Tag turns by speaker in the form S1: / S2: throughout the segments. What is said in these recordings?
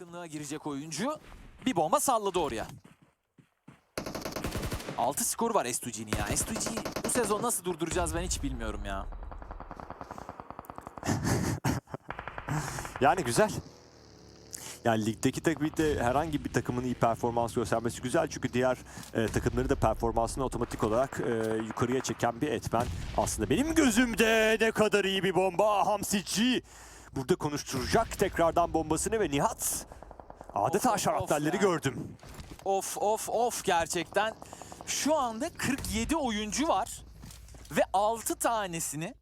S1: yakınlığa girecek oyuncu bir bomba salladı oraya. 6 skor var S2G'nin ya. S2G'yi bu sezon nasıl durduracağız ben hiç bilmiyorum ya.
S2: Yani güzel. Yani ligdeki takımda herhangi bir takımın iyi performans göstermesi güzel çünkü diğer e, takımları da performansını otomatik olarak e, yukarıya çeken bir etmen. Aslında benim gözümde ne kadar iyi bir bomba Hamsici. Burada konuşturacak tekrardan bombasını ve Nihat adeta
S1: Of,
S2: gördüm.
S1: Of of of gerçekten. Şu anda 47 oyuncu var ve 6 tanesini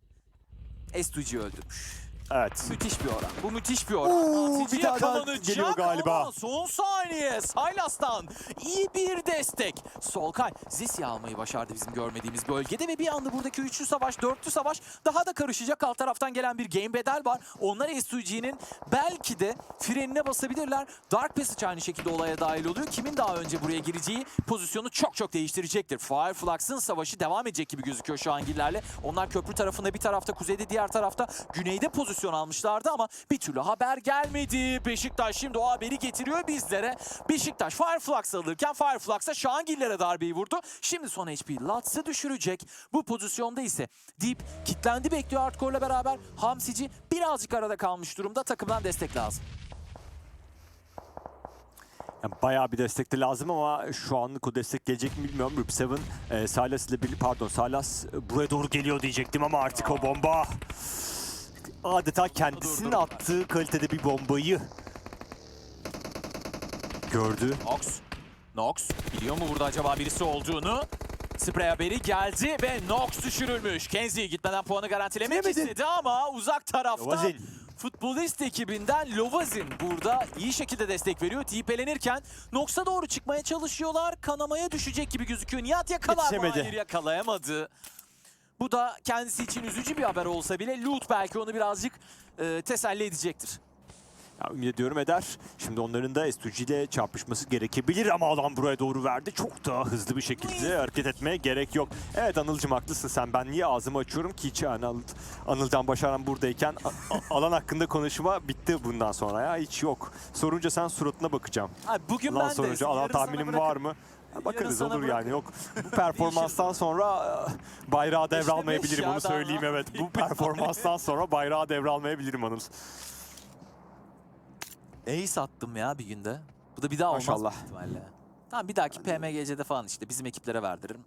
S1: S2G öldürmüş.
S2: Evet.
S1: Müthiş bir oran. Bu müthiş bir oran.
S2: Oo,
S1: Atıcı
S2: bir tane daha geliyor galiba.
S1: ama Son saniye. Saylas'tan iyi bir destek. Solkay Zisi almayı başardı bizim görmediğimiz bölgede ve bir anda buradaki üçlü savaş, dörtlü savaş daha da karışacak. Alt taraftan gelen bir game bedel var. Onlar S2G'nin belki de frenine basabilirler. Dark Passage aynı şekilde olaya dahil oluyor. Kimin daha önce buraya gireceği pozisyonu çok çok değiştirecektir. Fireflux'ın savaşı devam edecek gibi gözüküyor şu angillerle. Onlar köprü tarafında bir tarafta, kuzeyde diğer tarafta güneyde pozisyon almışlardı ama bir türlü haber gelmedi. Beşiktaş şimdi o haberi getiriyor bizlere. Beşiktaş Fireflux alırken Fireflux'a Şahangillere darbeyi vurdu. Şimdi son HP Lats'ı düşürecek. Bu pozisyonda ise Deep kitlendi bekliyor Hardcore'la beraber. Hamsici birazcık arada kalmış durumda. Takımdan destek lazım.
S2: Yani bayağı bir destek de lazım ama şu anlık o destek gelecek mi bilmiyorum. Rup 7 e, Silas ile birlikte pardon Silas e, buraya doğru geliyor diyecektim ama artık o bomba adeta kendisinin attığı kalitede bir bombayı gördü.
S1: Nox. Nox biliyor mu burada acaba birisi olduğunu? Sprey haberi geldi ve Nox düşürülmüş. Kenzie gitmeden puanı garantilemek
S2: Bilemedi.
S1: istedi ama uzak tarafta
S2: Lovazin.
S1: futbolist ekibinden Lovazin burada iyi şekilde destek veriyor. TP'lenirken Nox'a doğru çıkmaya çalışıyorlar. Kanamaya düşecek gibi gözüküyor. Nihat yakalar mı?
S2: Yetişemedi.
S1: Hayır yakalayamadı. Bu da kendisi için üzücü bir haber olsa bile Loot belki onu birazcık e, teselli edecektir.
S2: Ya, ümit ediyorum eder. Şimdi onların da S2G ile çarpışması gerekebilir ama alan buraya doğru verdi. Çok daha hızlı bir şekilde hareket etmeye gerek yok. Evet Anılcım haklısın sen. Ben niye ağzımı açıyorum ki hiç yani Anıl, Anılcan Başaran buradayken alan hakkında konuşma bitti bundan sonra ya. Hiç yok. Sorunca sen suratına bakacağım.
S1: Abi bugün
S2: Lan
S1: ben de
S2: sorunca alan
S1: yarın sana
S2: tahminim var mı? Ha, Bakarız olur yani
S1: bırakırım.
S2: yok. Bu performanstan sonra e, bayrağı devralmayabilirim
S1: ya,
S2: onu söyleyeyim evet. Bu performanstan sonra bayrağı devralmayabilirim Anıl.
S1: Ace attım ya bir günde. Bu da bir daha olmaz
S2: Maşallah.
S1: ihtimalle. Tamam bir dahaki PMGC'de falan işte bizim ekiplere verdiririm.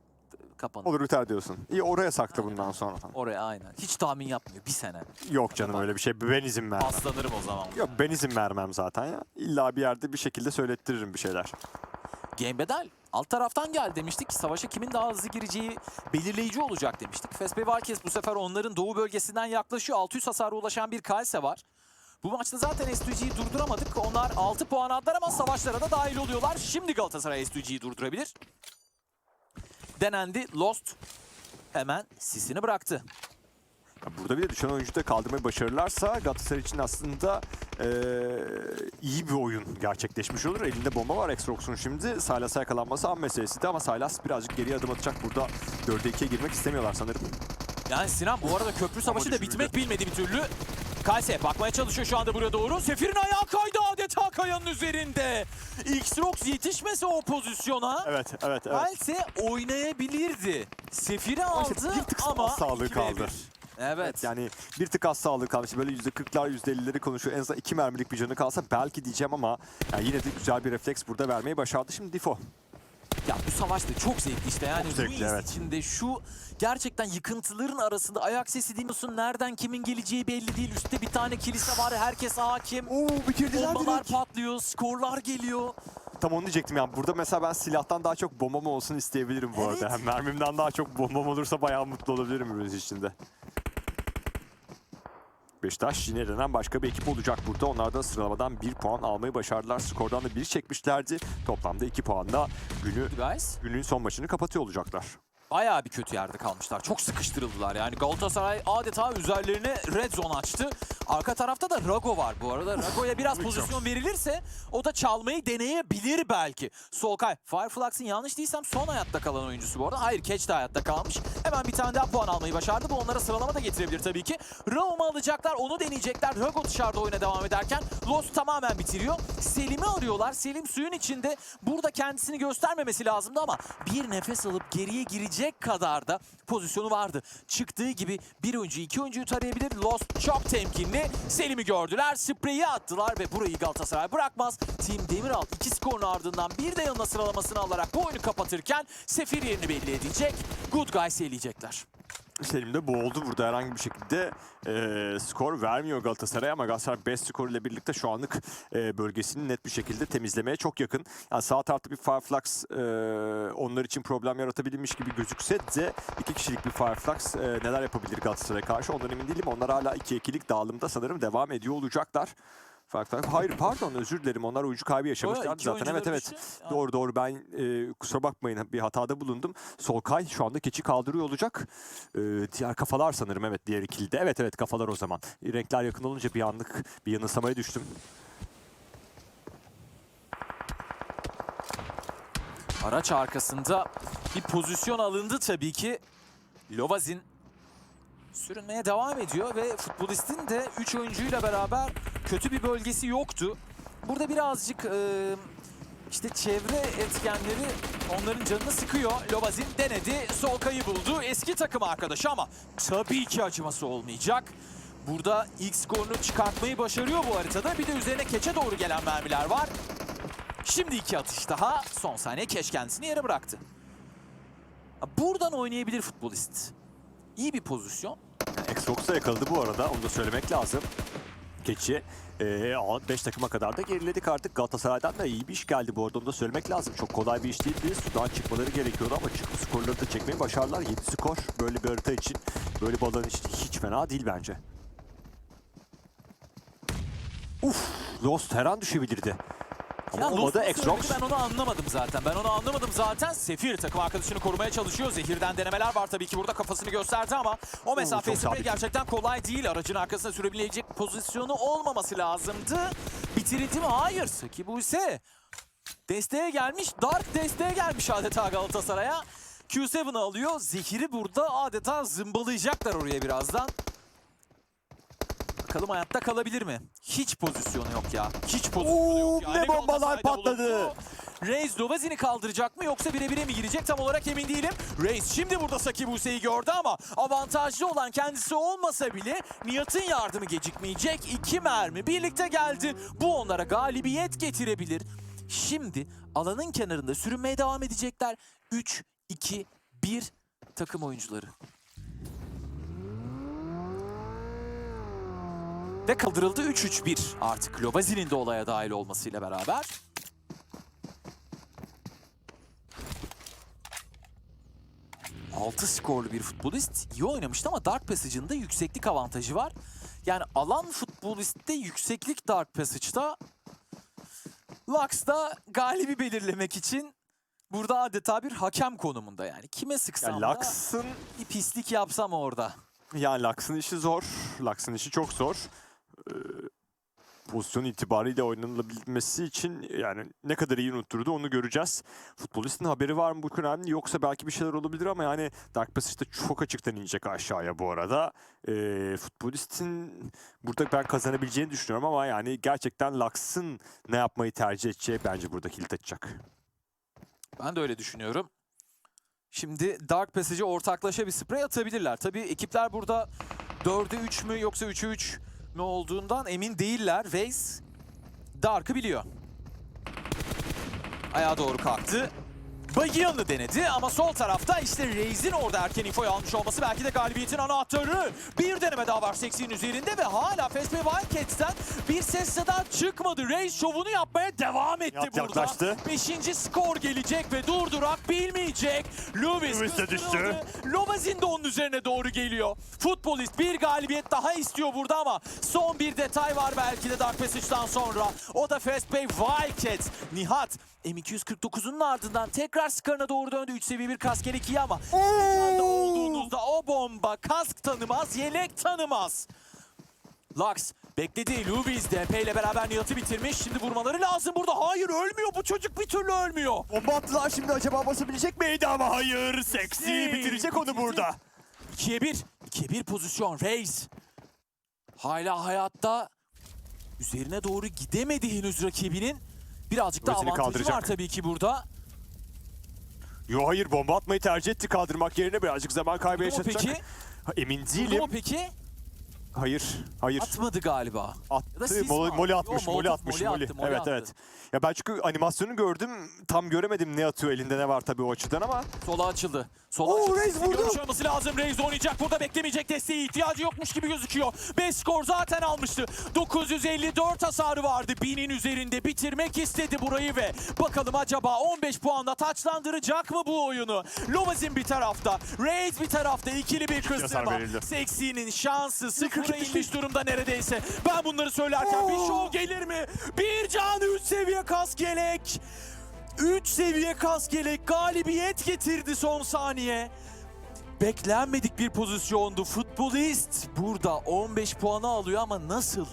S1: Kapanır.
S2: Olur biter diyorsun. İyi oraya sakla bundan sonra.
S1: Oraya aynen. Hiç tahmin yapmıyor bir sene.
S2: Yok canım öyle bir şey. Ben izin vermem.
S1: Aslanırım o zaman.
S2: Yok ben izin vermem zaten ya. İlla bir yerde bir şekilde söylettiririm bir şeyler.
S1: Game Bedel alt taraftan gel demiştik. Savaşa kimin daha hızlı gireceği belirleyici olacak demiştik. Fespe Valkes bu sefer onların doğu bölgesinden yaklaşıyor. 600 hasara ulaşan bir Kalse var. Bu maçta zaten S2G'yi durduramadık. Onlar 6 puan aldılar ama savaşlara da dahil oluyorlar. Şimdi Galatasaray S2G'yi durdurabilir. Denendi. Lost hemen sisini bıraktı.
S2: Burada bir de düşen oyuncu da kaldırmayı başarırlarsa Galatasaray için aslında eee, iyi bir oyun gerçekleşmiş olur. Elinde bomba var Exrox'un şimdi. Silas'a yakalanması an meselesiydi ama Silas birazcık geriye adım atacak. Burada 4'e 2'ye girmek istemiyorlar sanırım.
S1: Yani Sinan bu arada köprü savaşı da bitmek bilmedi bir türlü. Kalse bakmaya çalışıyor şu anda buraya doğru. Sefir'in ayağı kaydı adeta kayanın üzerinde. X-Rox yetişmese o pozisyona.
S2: Evet, evet, evet.
S1: Kalse oynayabilirdi. Sefir'i
S2: işte
S1: aldı
S2: bir tık
S1: ama
S2: sağlığı
S1: 2v1.
S2: kaldı.
S1: Evet.
S2: Yani bir tık az sağlığı kalmış. Böyle %40'lar %50'leri konuşuyor. En azından iki mermilik bir canı kalsa belki diyeceğim ama yani yine de güzel bir refleks burada vermeyi başardı. Şimdi Difo.
S1: Ya bu savaş da çok zevkli işte yani
S2: Çok zevkli,
S1: Ruiz
S2: evet.
S1: içinde şu gerçekten yıkıntıların arasında ayak sesi dinliyorsun. Nereden kimin geleceği belli değil. Üstte bir tane kilise var. Herkes hakim.
S2: Oo bitirdiler
S1: Bombalar
S2: direkt.
S1: patlıyor. Skorlar geliyor.
S2: Tam onu diyecektim yani. Burada mesela ben silahtan daha çok bombam olsun isteyebilirim bu arada.
S1: Evet.
S2: Yani mermimden daha çok bombam olursa bayağı mutlu olabilirim ürün içinde. Beşiktaş yine denen başka bir ekip olacak burada. Onlar da sıralamadan bir puan almayı başardılar. Skordan da bir çekmişlerdi. Toplamda iki puanla günü, günün son maçını kapatıyor olacaklar.
S1: Bayağı bir kötü yerde kalmışlar. Çok sıkıştırıldılar yani. Galatasaray adeta üzerlerine red zone açtı. Arka tarafta da Rago var bu arada. Rago'ya biraz pozisyon verilirse o da çalmayı deneyebilir belki. Solkay, Fireflux'ın yanlış değilsem son hayatta kalan oyuncusu bu arada. Hayır, Catch de hayatta kalmış. Hemen bir tane daha puan almayı başardı. Bu onlara sıralama da getirebilir tabii ki. Raum'u alacaklar, onu deneyecekler. Rago dışarıda oyuna devam ederken Lost tamamen bitiriyor. Selim'i arıyorlar. Selim suyun içinde. Burada kendisini göstermemesi lazımdı ama bir nefes alıp geriye girecek kadar da pozisyonu vardı. Çıktığı gibi bir oyuncu iki oyuncuyu tarayabilir. Lost çok temkinli. Selim'i gördüler. Spreyi attılar ve burayı Galatasaray bırakmaz. Team Demiral iki skorun ardından bir de yanına sıralamasını alarak bu oyunu kapatırken Sefir yerini belli edecek. Good guys eleyecekler.
S2: Selim de boğuldu burada herhangi bir şekilde e, skor vermiyor Galatasaray ama Galatasaray 5 skor ile birlikte şu anlık e, bölgesini net bir şekilde temizlemeye çok yakın. Yani sağ tarafta bir Fireflux e, onlar için problem yaratabilmiş gibi gözükse de iki kişilik bir Fireflux e, neler yapabilir Galatasaray'a karşı ondan emin değilim. Onlar hala 2-2'lik dağılımda sanırım devam ediyor olacaklar. Fireflux, hayır pardon özür dilerim onlar oyuncu kaybı yaşamışlar
S1: iki
S2: zaten evet evet.
S1: düştü.
S2: Doğru doğru ben e, kusura bakmayın bir hatada bulundum. Solkay şu anda keçi kaldırıyor olacak. E, diğer kafalar sanırım evet diğer ikili de. Evet evet kafalar o zaman. Renkler yakın olunca bir anlık bir yanılsamaya düştüm.
S1: Araç arkasında bir pozisyon alındı tabii ki. Lovazin sürünmeye devam ediyor ve futbolistin de 3 oyuncuyla beraber kötü bir bölgesi yoktu. Burada birazcık e, işte çevre etkenleri onların canını sıkıyor. Lovazin denedi, Solkay'ı buldu. Eski takım arkadaşı ama tabii ki acıması olmayacak. Burada ilk skorunu çıkartmayı başarıyor bu haritada. Bir de üzerine keçe doğru gelen mermiler var. Şimdi iki atış daha. Son saniye Keş kendisini yere bıraktı. Buradan oynayabilir futbolist. İyi bir pozisyon.
S2: Xbox'a yakaladı bu arada onu da söylemek lazım. Keçi 5 takıma kadar da geriledik artık. Galatasaray'dan da iyi bir iş geldi bu arada onu da söylemek lazım. Çok kolay bir iş değildi. Sudan çıkmaları gerekiyordu ama çıkıp skorları da çekmeyi başardılar. 7 skor böyle bir harita için, böyle bir alan için hiç fena değil bence. Uf, Lost her an düşebilirdi. Ama
S1: Ya
S2: olmadı. Xbox.
S1: Ben onu anlamadım zaten. Ben onu anlamadım zaten. Sefir takım arkadaşını korumaya çalışıyor. Zehirden denemeler var tabii ki burada kafasını gösterdi ama o mesafeyi
S2: sabit.
S1: gerçekten kolay değil. Aracın arkasına sürebilecek pozisyonu olmaması lazımdı. Bitirildi mi? Hayır. Saki bu ise desteğe gelmiş. Dark desteğe gelmiş adeta Galatasaray'a. Q7'ı alıyor. Zehiri burada adeta zımbalayacaklar oraya birazdan. Bakalım hayatta kalabilir mi? Hiç pozisyonu yok ya. Hiç pozisyonu yok.
S2: Oo,
S1: ya.
S2: ne bombalar patladı.
S1: Reis Lovazin'i kaldıracak mı yoksa birebire mi girecek tam olarak emin değilim. Reis şimdi burada Saki Buse'yi gördü ama avantajlı olan kendisi olmasa bile Nihat'ın yardımı gecikmeyecek. İki mermi birlikte geldi. Bu onlara galibiyet getirebilir. Şimdi alanın kenarında sürünmeye devam edecekler. 3, 2, 1 takım oyuncuları. Ve kaldırıldı 3-3-1 artık Lovazin'in de olaya dahil olmasıyla beraber. Altı skorlu bir futbolist iyi oynamıştı ama Dark Passage'ın da yükseklik avantajı var. Yani alan futbolistte yükseklik Dark Passage'da Lux da galibi belirlemek için burada adeta bir hakem konumunda yani. Kime sıksam
S2: Ya
S1: da bir pislik yapsam orada.
S2: Yani Lux'ın işi zor. Lux'ın işi çok zor. Ee, pozisyon itibariyle oynanabilmesi için yani ne kadar iyi unutturdu onu göreceğiz. Futbolistin haberi var mı bu önemli yoksa belki bir şeyler olabilir ama yani Dark Passage'da çok açıktan inecek aşağıya bu arada. Ee, futbolistin burada ben kazanabileceğini düşünüyorum ama yani gerçekten Lux'ın ne yapmayı tercih edeceği bence burada kilit açacak.
S1: Ben de öyle düşünüyorum. Şimdi Dark Passage'e ortaklaşa bir sprey atabilirler. Tabii ekipler burada 4'e 3 mü yoksa 3'e 3 mü olduğundan emin değiller. Waze Dark'ı biliyor. Ayağa doğru kalktı. Bagian'ı denedi ama sol tarafta işte Reis'in orada erken infoyu almış olması belki de galibiyetin anahtarı. Bir deneme daha var Sexi'nin üzerinde ve hala Fespe Wildcats'ten bir ses seda çıkmadı. Reis şovunu yapmaya devam etti
S2: Yat-
S1: burada.
S2: yaklaştı.
S1: Beşinci skor gelecek ve durdurak bilmeyecek. Lewis
S2: Lewis de düştü.
S1: Lovazin de onun üzerine doğru geliyor. Futbolist bir galibiyet daha istiyor burada ama son bir detay var belki de Dark Passage'dan sonra. O da Pay Wildcats. Nihat M249'un ardından tekrar tekrar skarına doğru döndü. 3 seviye bir kask gerek iyi ama ekranda olduğunuzda o bomba kask tanımaz, yelek tanımaz. Lux bekledi. Luviz DP ile beraber Nihat'ı bitirmiş. Şimdi vurmaları lazım burada. Hayır ölmüyor bu çocuk bir türlü ölmüyor.
S2: Bomba attılar şimdi acaba basabilecek miydi ama hayır. Seksi bitirecek onu burada.
S1: 2'ye 1. 2'ye 1 pozisyon. Reis. Hala hayatta. Üzerine doğru gidemedi henüz rakibinin. Birazcık da
S2: Rozetini
S1: avantajı
S2: kaldıracak.
S1: var tabii ki burada.
S2: Yo hayır bomba atmayı tercih etti kaldırmak yerine birazcık zaman kaybı
S1: Vurdu mu
S2: yaşatacak.
S1: peki?
S2: Ha, Emin
S1: Vurdu
S2: değilim.
S1: mu peki?
S2: Hayır, hayır.
S1: Atmadı galiba. Ya da
S2: Attı,
S1: siz
S2: moli,
S1: mi
S2: moli
S1: attı? Yo,
S2: atmış, moli
S1: Molotov
S2: atmış,
S1: moli
S2: moli.
S1: attı, moli
S2: Evet,
S1: attı.
S2: evet. Ya ben çünkü animasyonu gördüm, tam göremedim ne atıyor, elinde ne var tabii o açıdan ama.
S1: Sola açıldı. Sola
S2: Oo. Reis vurdu.
S1: görüş olması lazım. Reis oynayacak. Burada beklemeyecek desteği ihtiyacı yokmuş gibi gözüküyor. 5 skor zaten almıştı. 954 hasarı vardı. 1000'in üzerinde bitirmek istedi burayı ve bakalım acaba 15 puanla taçlandıracak mı bu oyunu? Lovazin bir tarafta, Reis bir tarafta. ikili bir kıstırma. Seksi'nin şansı sıfıra inmiş durumda neredeyse. Ben bunları söylerken bir şov gelir mi? Bir can 3 seviye kas gelek. 3 seviye kas gelek galibiyet getirdi son saniye. Beklenmedik bir pozisyondu. Futbolist burada 15 puanı alıyor ama nasıl?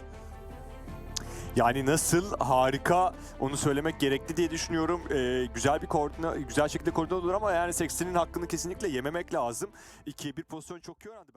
S2: Yani nasıl harika onu söylemek gerekli diye düşünüyorum. Ee, güzel bir koordina, güzel şekilde koordine olur ama yani Sexton'in hakkını kesinlikle yememek lazım. 2-1 pozisyon çok iyi öğrendi. Ben...